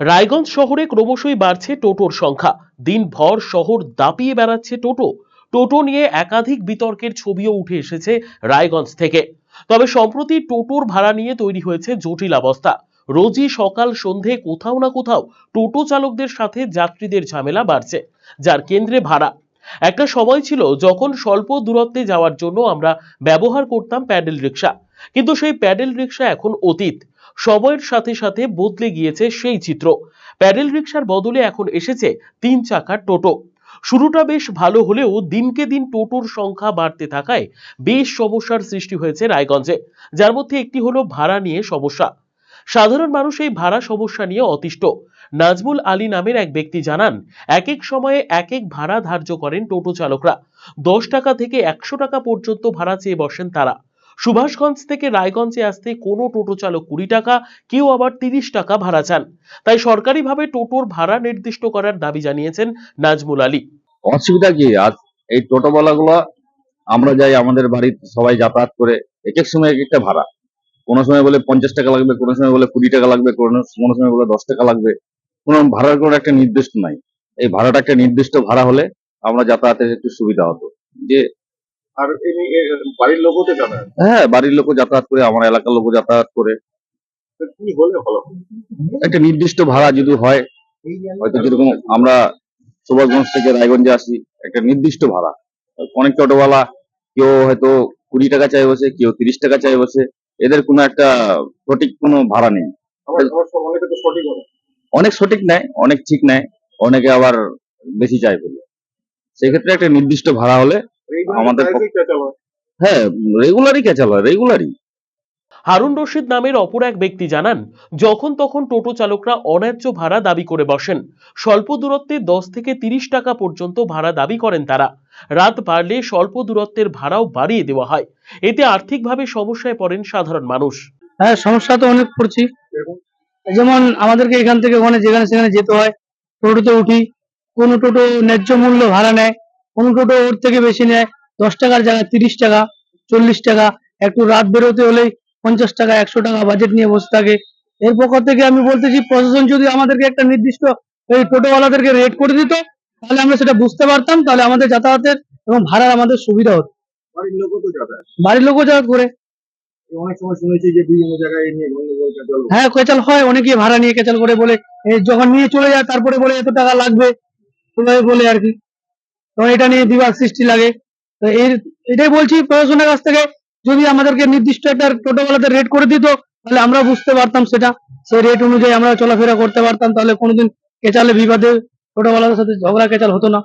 রায়গঞ্জ শহরে ক্রমশই বাড়ছে টোটোর সংখ্যা। দিনভর শহর দাপিয়ে বেড়াচ্ছে টোটো। টোটো নিয়ে একাধিক বিতর্কের ছবিও উঠে এসেছে রায়গঞ্জ থেকে। তবে সম্প্রতি টোটোর ভাড়া নিয়ে তৈরি হয়েছে জটিল অবস্থা। রোজই সকাল সন্ধে কোথাও না কোথাও টোটো চালকদের সাথে যাত্রীদের ঝামেলা বাড়ছে, যার কেন্দ্রে ভাড়া। একটা সময় ছিল যখন স্বল্প দূরত্বে যাওয়ার জন্য আমরা ব্যবহার করতাম প্যাডেল রিক্সা কিন্তু সেই প্যাডেল রিক্সা এখন অতীত। সময়ের সাথে সাথে বদলে গিয়েছে সেই চিত্র। প্যাডেল রিক্সার বদলে এখন এসেছে তিন চাকার টোটো। শুরুটা বেশ ভালো হলেও দিনকে দিন টোটোর সংখ্যা বাড়তে থাকায় বেশ সমস্যার সৃষ্টি হয়েছে রায়গঞ্জে, যার মধ্যে একটি হলো ভাড়া নিয়ে সমস্যা। সাধারণ মানুষ এই ভাড়া সমস্যা নিয়ে অতিষ্ঠ। নাজমুল আলী নামের এক ব্যক্তি জানান এক এক সময়ে এক এক ভাড়া ধার্য করেন টোটো চালকরা। দশ টাকা থেকে একশো টাকা পর্যন্ত ভাড়া চেয়ে বসেন তারা। সুভাষগঞ্জ থেকে রায়গঞ্জে আসতে কোনো টোটো চালক কুড়ি টাকা, কেউ আবার তিরিশ টাকা ভাড়া চান। তাই সরকারিভাবে টোটোর ভাড়া নির্দিষ্ট করার দাবি জানিয়েছেন নাজমুল আলী। অসুবিধা কি? আজ এই টোটোওয়ালা গুলো আমরা যাই আমাদের বাড়ির সবাই যাতায়াত করে এক এক সময় এক একটা ভাড়া। কোনো সময় বলে পঞ্চাশ টাকা লাগবে, কোনো সময় বলে কুড়ি টাকা লাগবে কোনো সময় বলে দশ টাকা লাগবে। কোনো ভাড়ার কোনো একটা নির্দিষ্ট নাই। এই ভাড়াটা একটা নির্দিষ্ট ভাড়া হলে আমরা যাতায়াতের একটু সুবিধা হতো। যে আর এমনি বাড়ির লোকও তো জানে হ্যাঁ বাড়ির লোকও যাতায়াত করে আমার এলাকার লোকও যাতায়াত করে। কি হলে ভালো একটা নির্দিষ্ট ভাড়া যদি হয় হয়তো যেরকম আমরা সুভাষগঞ্জ থেকে রায়গঞ্জে আসি একটা নির্দিষ্ট ভাড়া। অনেক টোটোওয়ালা কেউ হয়তো কুড়ি টাকা চাই বসে কেউ তিরিশ টাকা চাই বসে এদের কোনো একটা সঠিক কোনো ভাড়া নেই। অনেকে সঠিক হবে। অনেক সঠিক নেয় অনেক ঠিক নেয় অনেকে আবার বেশি চায় বলে। সেক্ষেত্রে একটা নির্দিষ্ট ভাড়া হলে আমাদের হয়। হ্যাঁ রেগুলারই ক্যাচাল হয় রেগুলারই হারুন রশিদ নামের অপর এক ব্যক্তি জানান যখন তখন টোটো চালকরা অন্যায্য ভাড়া দাবি করে বসেন। স্বল্প দূরত্বে দশ থেকে তিরিশ টাকা পর্যন্ত ভাড়া দাবি করেন তারা। রাত বাড়লে স্বল্প দূরত্বের ভাড়াও বাড়িয়ে দেওয়া হয়। এতে আর্থিকভাবে সমস্যায় পড়েন সাধারণ মানুষ। হ্যাঁ সমস্যা তো অনেক পড়ছি যেমন আমাদেরকে এখান থেকে ওখানে যেখানে সেখানে যেতে হয় টোটোতে উঠি কোনো টোটো ন্যায্য মূল্য ভাড়া নেয় কোনো টোটো ওর থেকে বেশি নেয় দশ টাকার জায়গায় তিরিশ টাকা চল্লিশ টাকা একটু রাত বেরোতে হলেই পঞ্চাশ টাকা একশো টাকা বাজেট নিয়ে বসে থাকে। এর পক্ষ থেকে আমি বলতেছি প্রশাসন যদি আমাদেরকে একটা নির্দিষ্ট এই টোটোওয়ালাদেরকে রেট করে দিত তাহলে আমরা সেটা বুঝতে পারতাম তাহলে আমাদের যাতায়াতের এবং ভাড়ার আমাদের সুবিধা হতো। বাড়ির লোকও যাতায়াত করে। অনেক সময় শুনেছি যে বিভিন্ন জায়গায় নিয়ে গন্ডগোল হ্যাঁ। কেচাল হয় অনেকে ভাড়া নিয়ে কেচাল করে বলে যখন নিয়ে চলে যায় তারপরে বলে এত টাকা লাগবে? বলে আর কি। তখন এটা নিয়ে বিবাদ সৃষ্টি লাগে। তো এর, এটাই বলছি প্রশাসনের কাছ থেকে, যদি আমাদেরকে নির্দিষ্ট একটা টোটোওয়ালাদের রেট করে দিত, তাহলে আমরা বুঝতে পারতাম সেটা। সেই রেট অনুযায়ী আমরা চলাফেরা করতে পারতাম, তাহলে কোনোদিন কেচালে বিবাদে টোটোওয়ালাদের সাথে ঝগড়া কেচাল হতো না।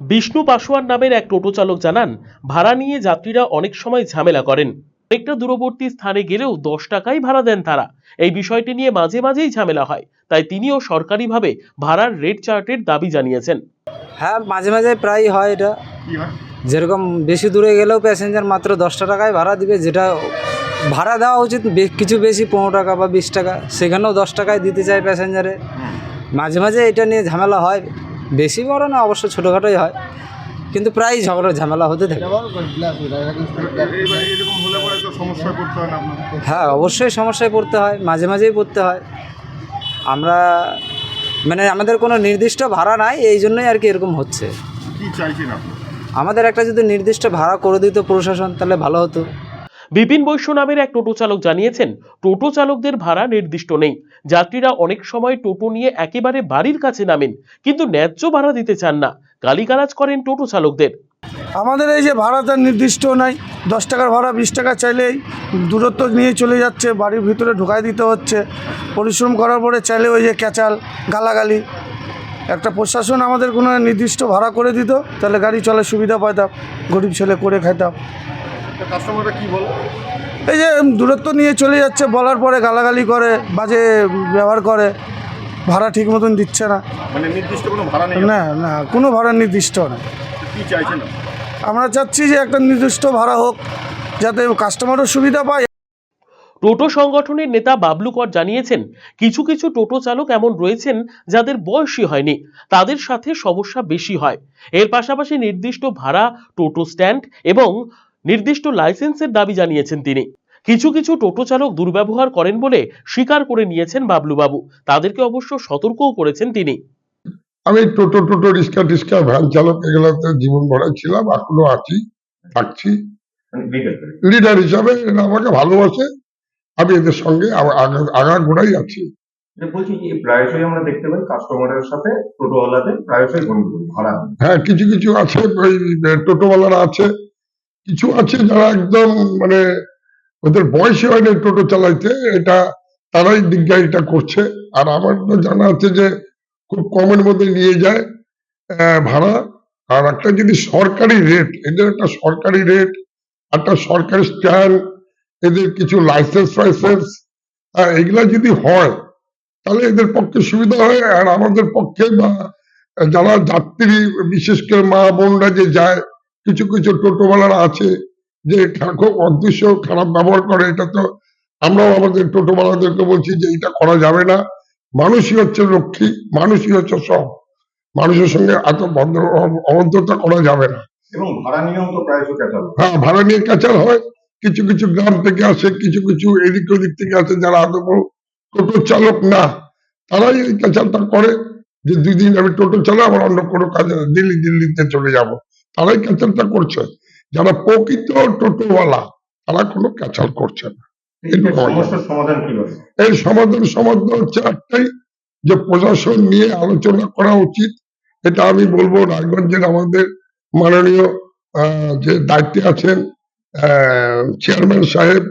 বিষ্ণু পাসোয়ান নামের এক টোটো চালক জানান, ভাড়া নিয়ে যাত্রীরা অনেক সময় ঝামেলা করেন। অনেকটা দূরবর্তী স্থানে গেলেও দশ টাকাই ভাড়া দেন তারা। এই বিষয়টি নিয়ে মাঝে মাঝেই ঝামেলা হয়, তাই তিনিও সরকারিভাবে ভাড়ার রেট চার্টের দাবি জানিয়েছেন। হ্যাঁ মাঝে মাঝে প্রায় হয় এটা। যেরকম বেশি দূরে গেলেও প্যাসেঞ্জার মাত্র দশটা টাকায় ভাড়া দিবে যেটা ভাড়া দেওয়া উচিত কিছু বেশি পনেরো টাকা বা বিশ টাকা সেখানেও দশ টাকায় দিতে চায় প্যাসেঞ্জারে মাঝে মাঝে এটা নিয়ে ঝামেলা হয় বেশি বড় না অবশ্য ছোটোখাটোই হয় কিন্তু প্রায়ই ঝগড়া ঝামেলা হতে থাকে। হ্যাঁ অবশ্যই সমস্যায় পড়তে হয় মাঝে মাঝেই পড়তে হয়। আমরা মানে আমাদের কোনো নির্দিষ্ট ভাড়া নাই এই জন্যই আর কি এরকম হচ্ছে। কি চাইছেন আমাদের একটা যদি নির্দিষ্ট ভাড়া করে দিত প্রশাসন তাহলে ভালো হতো। বিপিন বৈশ্য নামের এক টোটো চালক জানিয়েছেন টোটো চালকদের ভাড়া নির্দিষ্ট নেই। যাত্রীরা অনেক সময় টোটো নিয়ে একেবারে বাড়ির কাছে নামেন কিন্তু ন্যায্য ভাড়া দিতে চান না। গালিগালাজ করেন টোটো চালকদের। আমাদের এই যে ভাড়াটা নির্দিষ্ট নাই দশ টাকার ভাড়া বিশ টাকা চাইলেই দূরত্ব নিয়ে চলে যাচ্ছে বাড়ির ভিতরে ঢুকাই দিতে হচ্ছে। পরিশ্রম করার পরে চাইলে ওই যে ক্যাচাল গালাগালি। একটা প্রশাসন আমাদের কোনো নির্দিষ্ট ভাড়া করে দিত তাহলে গাড়ি চলার সুবিধা পাইতাম গরিব ছেলে করে খাইতাম। কাস্টমাররা কি বলে? এই যে দূরত্ব নিয়ে চলে যাচ্ছে বলার পরে গালাগালি করে বাজে ব্যবহার করে ভাড়া ঠিক মতন দিচ্ছে না। মানে নির্দিষ্ট কোনো ভাড়া নেই? না না কোনো ভাড়া নির্দিষ্ট না। কি চাইছেন? আমরা চাচ্ছি যে একটা নির্দিষ্ট ভাড়া হোক, যাতে কাস্টমারও সুবিধা পায়। টোটো সংগঠনের নেতা বাবলু কর জানিয়েছেন, কিছু কিছু টোটো চালক এমন রয়েছেন যাদের বয়সই হয়নি, তাদের সাথে সমস্যা বেশি হয়। এর পাশাপাশি নির্দিষ্ট ভাড়া, টোটো স্ট্যান্ড এবং নির্দিষ্ট লাইসেন্সের দাবি জানিয়েছেন তিনি। কিছু কিছু টোটো চালক দুর্ব্যবহার করেন বলে স্বীকার করে নিয়েছেন বাবলুবাবু। তাদেরকে অবশ্য সতর্কও করেছেন তিনি। আমি টোটো টোটো রিক্সা টিক্সা ভ্যান চালক এগুলোতে জীবন ভরা ছিলাম এখনও আছি থাকছি। লিডার হিসাবে আমাকে ভালোবাসে আমি এদের সঙ্গে আগা- আগাগোড়াই আছি। বলছি প্রায়শই আমরা দেখতে পাই কাস্টমারের সাথে টোটোওয়ালাদের প্রায়শই ভাড়া। হ্যাঁ কিছু কিছু আছে ওই টোটোওয়ালারা আছে কিছু আছে যারা একদম মানে ওদের বয়সী হয়নি টোটো চালাইতে এটা তারাই দিগ্গাইটা করছে। আর আমার তো জানা আছে যে খুব কমের মধ্যে নিয়ে যায় ভাড়া। আর একটা যদি সরকারি রেট এদের একটা সরকারি রেট একটা সরকারি স্ট্যান্ড এদের কিছু লাইসেন্স ফাইসেন্স এগুলা যদি হয়, তাহলে এদের পক্ষে সুবিধা হয়। আর আমাদের পক্ষে বা যারা যাত্রী, বিশেষ করে মা বোনরা যে যায়, কিছু কিছু টোটোওয়ালারা আছে, যে খুব অদৃশ্য, খারাপ ব্যবহার করে, এটা তো আমরাও আমাদের টোটোওয়ালাদেরকে বলছি যে এটা করা যাবে না। মানুষই হচ্ছে লক্ষ্মী মানুষই হচ্ছে সব। মানুষের সঙ্গে এত অ- করা যাবে না। এবং ভাড়া নিয়েও তো প্রায়শই ক্যাচাল হ্যাঁ ভাড়া নিয়ে কাচার হয়। কিছু কিছু গ্রাম থেকে আসে কিছু কিছু এদিক ওদিক থেকে আসে যারা আদৌ টোটো চালক না তারাই এই কাচালটা করে যে দুই দিন আমি টোটো চালাই আমার অন্য কোনো কাজে দিল্লি দিল্লিতে চলে যাব। তারাই কাচালটা করছে। যারা প্রকৃত টোটোওয়ালা তারা কোনো ক্যাচাল করছে না। এর সমাধান সমাধান হচ্ছে একটাই যে প্রশাসন নিয়ে আলোচনা করা উচিত। এটা আমি বলব রায়গঞ্জের আমাদের মাননীয় যে দায়িত্বে আছেন চেয়ারম্যান সাহেব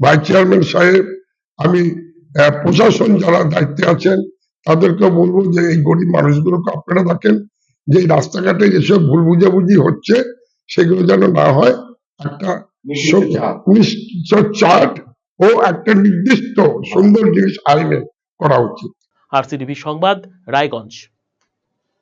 ভাইস চেয়ারম্যান সাহেব আমি প্রশাসন যারা দায়িত্বে আছেন তাদেরকে বলব যে এই গরিব মানুষগুলোকে আপনারা দেখেন যে রাস্তাঘাটে যেসব ভুল বুঝাবুঝি হচ্ছে সেগুলো যেন না হয় একটা সব- চার্ট ও একটা নির্দিষ্ট সুন্দর জিনিস আইনে করা উচিত। আরসিটিভি সংবাদ রায়গঞ্জ।